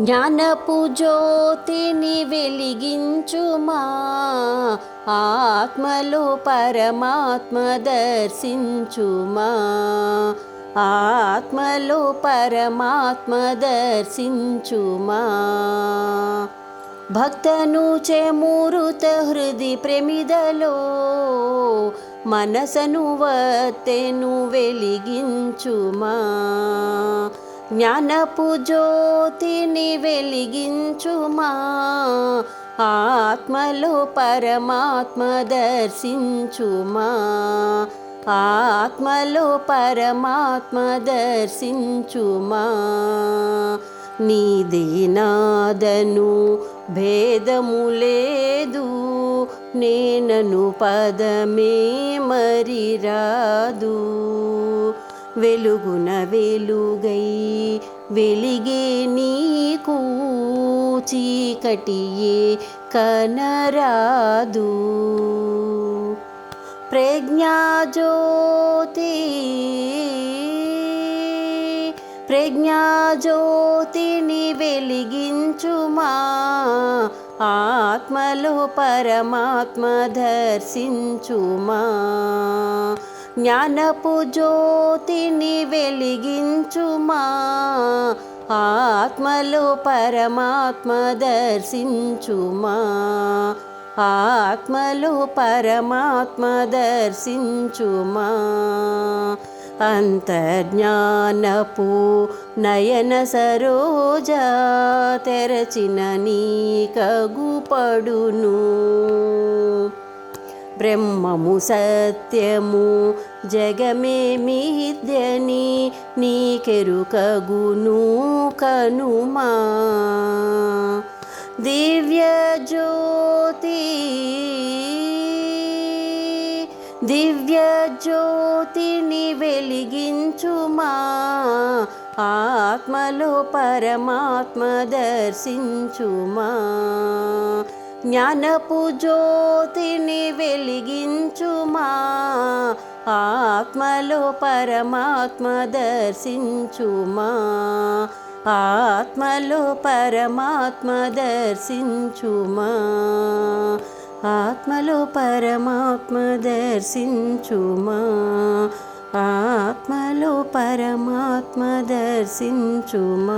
జ్ఞానపు జ్యోతిని వెలిగించుమా. ఆత్మలో పరమాత్మ దర్శించుమా. ఆత్మలో పరమాత్మ దర్శించుమా. భక్తను చెమూరుత హృది ప్రమిదలో మనసను వత్తెను వెలిగించుమా. జ్ఞానపు జ్యోతిని వెలిగించుమా ఆత్మలో పరమాత్మ దర్శించుమా. ఆత్మలో పరమాత్మ దర్శించుమా. నీదినాదను భేదము లేదు నేనను పదమే మరి రాదు వెలుగున వెలుగై వెలిగే నీకు చీకటియే కనరాదు. ప్రజ్ఞాజ్యోతి ప్రజ్ఞాజ్యోతిని వెలిగించుమా? ఆత్మలో పరమాత్మ దర్శించుమా? జ్ఞానపు జ్యోతిని వెలిగించుమా. ఆత్మలో పరమాత్మ దర్శించుమా. ఆత్మలో పరమాత్మ దర్శించుమా. అంతర్జ్ఞానపు నయన సరోజ తెరచిన నీ కగుపడును. బ్రహ్మము సత్యము జగమే మిథ్యని నీకెరుకగును కనుమా. దివ్య జ్యోతి దివ్య జ్యోతిని వెలిగించుమా. ఆత్మలో పరమాత్మ దర్శించుమా. జ్ఞానపు జ్యోతిని వెలిగించుమా. ఆత్మలో పరమాత్మ దర్శించుమా. ఆత్మలో పరమాత్మ దర్శించుమా. ఆత్మలో పరమాత్మ దర్శించుమా. ఆత్మలో పరమాత్మ దర్శించుమా.